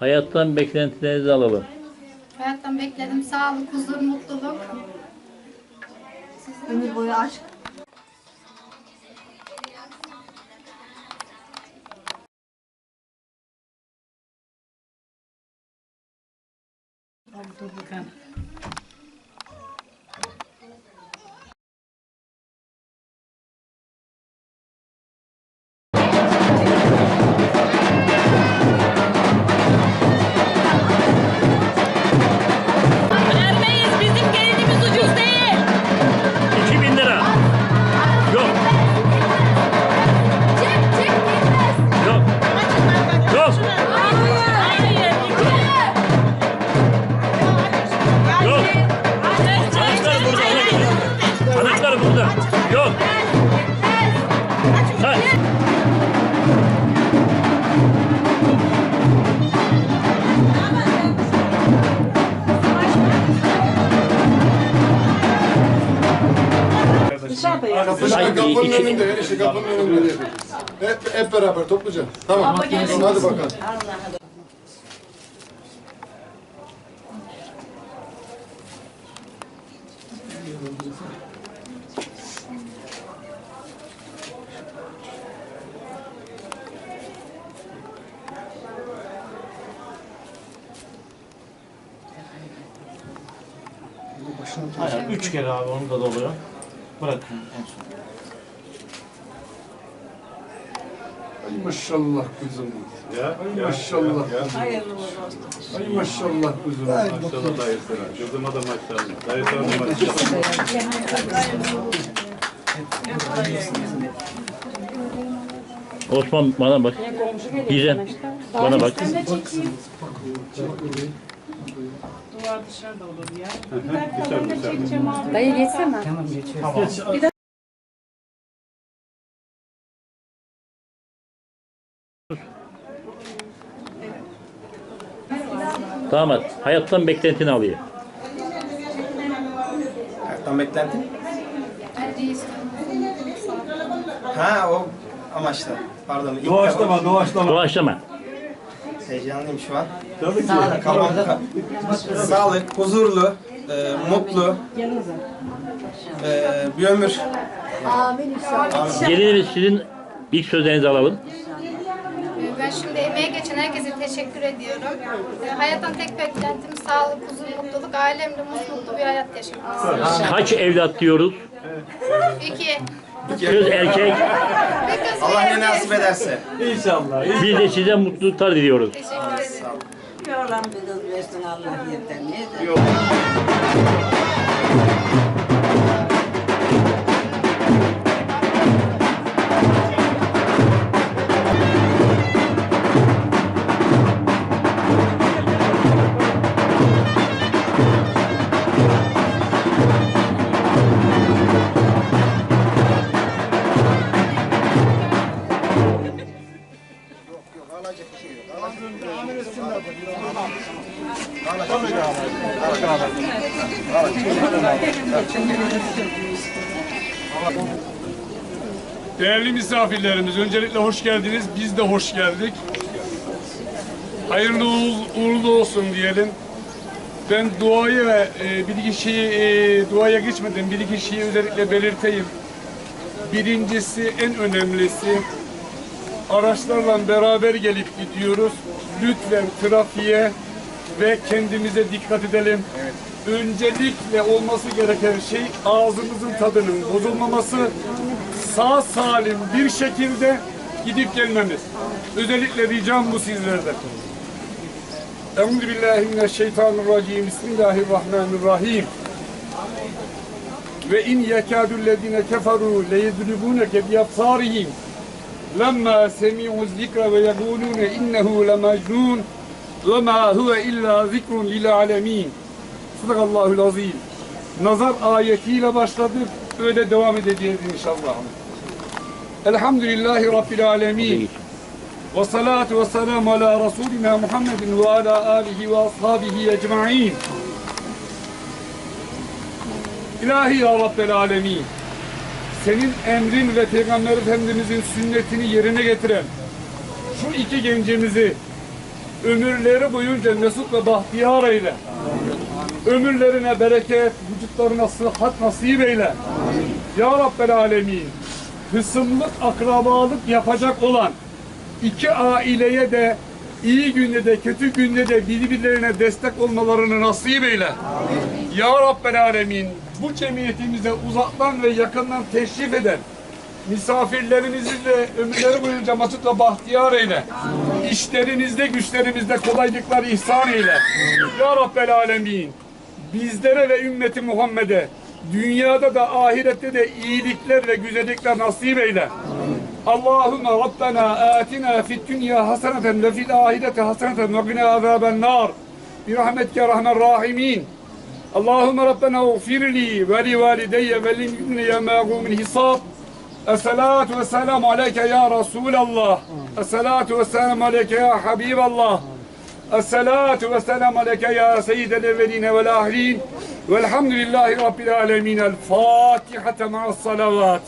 Hayattan beklentilerinizi alalım. Hayattan bekledim sağlık, huzur, mutluluk. Ömür boyu aşk. Kapının, Ay, kapının iki- önünde, enişte kapının önünde. Hep, hep beraber topluca. Tamam. Hadi bakalım. Aynen üç kere abi onu da doluyor. Bırakın en son. Ay maşallah kızım. Ya, Ay maşallah. Ay maşallah kızım. Maşallah dayı sana. Kızıma da maşallah. Dayı sana da maşallah. Osman bana bak. Gizem. Bana bak. Dayı geçsene. Damat. Hayattan beklentini alayım. Hayattan beklentin? Ha o amaçla. Pardon. Doğaçlama, doğaçlama. Doğaçlama. Heyecanlıyım şu an. Tabii ki. Kafamda sağlık, huzurlu, e, mutlu, e, bir ömür. Gelinimiz sizin ilk sözlerinizi alalım. Ben şimdi emeğe geçen herkese teşekkür ediyorum. Ee, Hayattan tek beklentim sağlık, huzur, mutluluk, ailemle mutlu bir hayat yaşamak. Kaç evlat diyoruz? İki. Kız erkek. Allah ne nasip ederse. İnşallah. Biz de size mutluluklar diliyoruz. Teşekkür ederim. Bir oğlan bir kız versin Allah yeter. Ne Değerli misafirlerimiz, öncelikle hoş geldiniz. Biz de hoş geldik. Hayırlı uğurlu- olsun diyelim. Ben duayı ve e, bir iki şeyi e, duaya geçmeden bir iki şeyi özellikle belirteyim. Birincisi en önemlisi araçlarla beraber gelip gidiyoruz. Lütfen trafiğe ve kendimize dikkat edelim. Öncelikle olması gereken şey ağzımızın tadının bozulmaması, sağ salim bir şekilde gidip gelmemiz. Özellikle ricam bu sizlerden. Euzu billahi mineşşeytanirracim. Bismillahirrahmanirrahim. Ve in yekâdüllezine keferû leyedribûneke biyabsârihim lemma semi'u zikra ve yegûlûne innehu lemecnûn ve ma huve illa zikrun lil alemin. Sadakallahul azim. Nazar ayetiyle başladık. Öyle devam edeceğiz inşallah. Elhamdülillahi Rabbil alemin. Ve salatu ve selamu ala Resulina Muhammedin ve ala alihi ve ashabihi ecma'in. İlahi ya Rabbel alemin. Senin emrin ve Peygamber Efendimizin sünnetini yerine getiren şu iki gencimizi ömürleri boyunca mesut ve bahtiyar eyle. Ömürlerine bereket, vücutlarına sıhhat nasip eyle. Ya Rabbel Alemin, hısımlık, akrabalık yapacak olan iki aileye de iyi günde de kötü günde de birbirlerine destek olmalarını nasip eyle. Ya Rabbel Alemin, bu cemiyetimize uzaktan ve yakından teşrif eden misafirlerimizi de ömürleri boyunca matut ve bahtiyar eyle. İşlerinizde, güçlerimizde kolaylıklar ihsan eyle. Ya Rabbel Alemin, bizlere ve ümmeti Muhammed'e dünyada da ahirette de iyilikler ve güzellikler nasip eyle. Allahümme Rabbena atina fid dünya haseneten ve fil ahireti haseneten ve qina azaben nar. Bir rahmetke rahmen rahimin. Allahümme Rabbena ufir li ve li valideyye ve li mümineye mâgû min hisab. Esselatu ve selamu aleyke ya Resulallah. Esselatu ve selamu aleyke ya Habiballah. Esselatu ve selamu aleyke ya seyyidel evveline vel ahirin. والحمد لله رب العالمين الفاتحة مع الصلوات.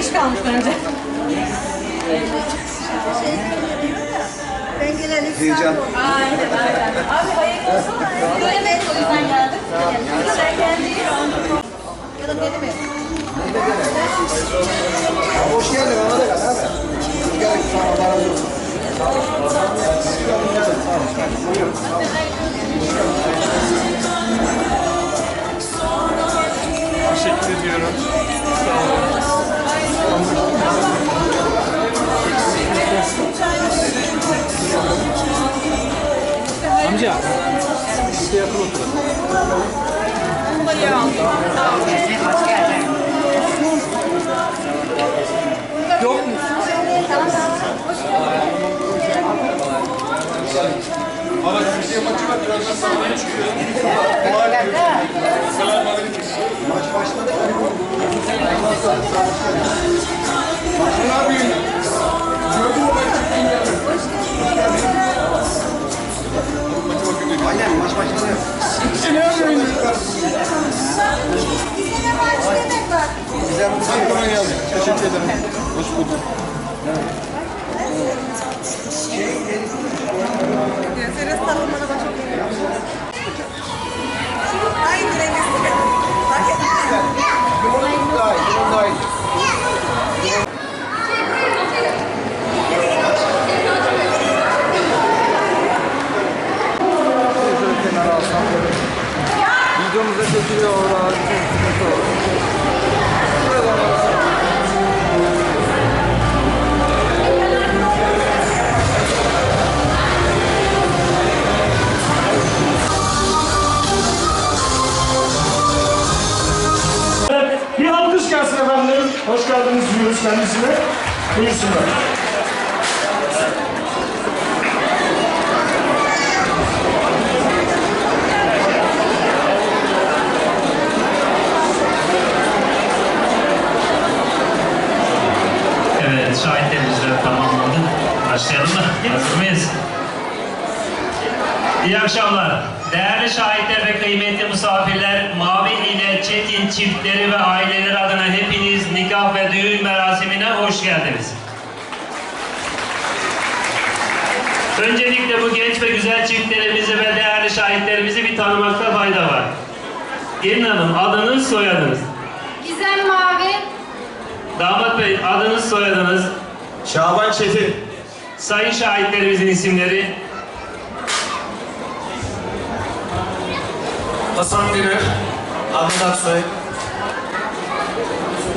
Geç kalmış bence. Heyecan. Aynen aynen. Abi hayırlı olsun. Göremedik o yüzden geldik. Sen geldin. Ya da ne demek? Hoş geldin. Hoş geldin. Sağ ol. Olsun. Teşekkür ediyorum. Amca. Bir şey maçı var. Birazdan sahneye çıkıyor. Selamünaleyküm. Maç başladı. Ne yapıyorsun? Gördün mü Videomuzda çekiliyor orada. Bütün sıkıntı olur. Buradan alsam. Bir alkış gelsin efendim. Hoş geldiniz diyoruz kendisine. Buyursunlar. Hazır mıyız? İyi akşamlar. Değerli şahitler ve kıymetli misafirler, Mavi ile Çetin çiftleri ve aileleri adına hepiniz nikah ve düğün merasimine hoş geldiniz. Öncelikle bu genç ve güzel çiftlerimizi ve değerli şahitlerimizi bir tanımakta fayda var. Gelin Hanım, adınız, soyadınız. Gizem Mavi, Damat Bey, adınız, soyadınız. Şaban Çetin. Sayın şahitlerimizin isimleri. Hasan Diner. Ahmet Aksoy.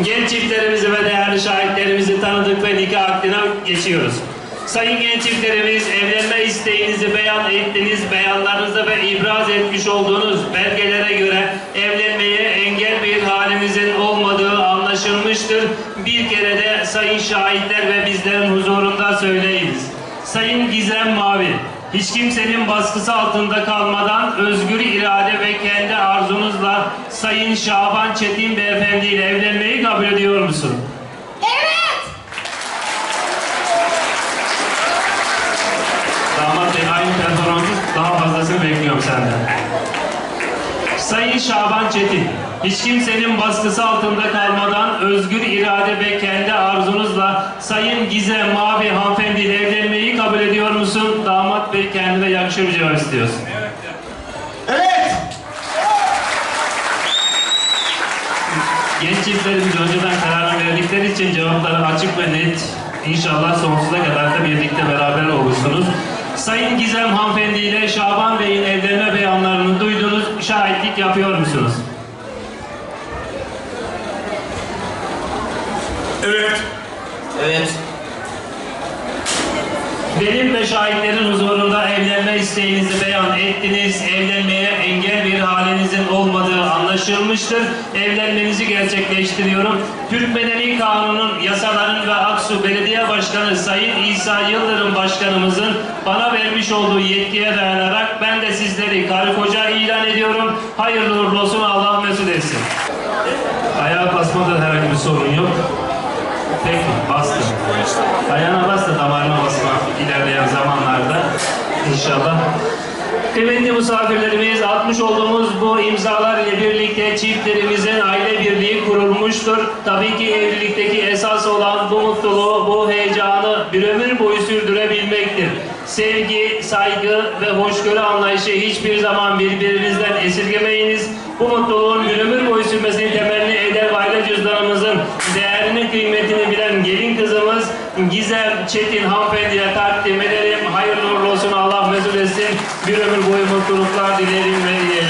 Genç çiftlerimizi ve değerli şahitlerimizi tanıdık ve nikah akdine geçiyoruz. Sayın genç çiftlerimiz evlenme isteğinizi beyan ettiniz, beyanlarınızda ve ibraz etmiş olduğunuz belgelere göre evlenmeye engel bir halinizin olmadığı anlaşılmıştır. Bir kere de sayın şahitler ve bizlerin huzurunda söyleyiniz. Sayın Gizem Mavi, hiç kimsenin baskısı altında kalmadan özgür irade ve kendi arzunuzla Sayın Şaban Çetin Beyefendi ile evlenmeyi kabul ediyor musun? evet. Damat Bey aynı performansı daha fazlasını bekliyorum senden. Sayın Şaban Çetin, hiç kimsenin baskısı altında kalmadan özgür irade ve kendi arzunuzla Sayın Gizem Mavi hanımefendi ile evlenmeyi kabul ediyor musun? Damat Bey kendine yakışır bir cevap istiyorsun. Evet. Genç çiftlerimiz önceden kararını verdikleri için cevapları açık ve net. İnşallah sonsuza kadar da birlikte beraber olursunuz. Sayın Gizem hanımefendi ile Şaban Bey'in evlenme beyanlarını duydunuz, şahitlik yapıyor musunuz? Evet. Evet. Benim ve şahitlerin huzurunda evlenme isteğinizi beyan ettiniz. Evlenmeye engel bir halinizin olmadığı anlaşılmıştır. Evlenmenizi gerçekleştiriyorum. Türk Medeni Kanunu'nun yasaların ve Aksu Belediye Başkanı Sayın İsa Yıldırım Başkanımızın bana vermiş olduğu yetkiye dayanarak ben de sizleri karı koca ilan ediyorum. Hayırlı uğurlu olsun Allah mesut etsin. Ayağa basmada herhangi bir sorun yok. Peki, bastım. Ayağına bas da damarına basma ilerleyen zamanlarda inşallah. Kıymetli misafirlerimiz, atmış olduğumuz bu imzalar ile birlikte çiftlerimizin aile birliği kurulmuştur. Tabii ki evlilikteki esas olan bu mutluluğu, bu heyecanı bir ömür boyu sürdürebilmektir. Sevgi, saygı ve hoşgörü anlayışı hiçbir zaman birbirinizden esirgemeyiniz. Bu mutluluğun bir ömür boyu sürmesini temenni eder ve aile cüzdanımızın değerini, kıymetini bilen gelin kızımız Gizem Çetin hanımefendiye takdim ederim. Hayırlı uğurlu olsun, Allah mesut etsin. Bir ömür boyu mutluluklar dilerim ve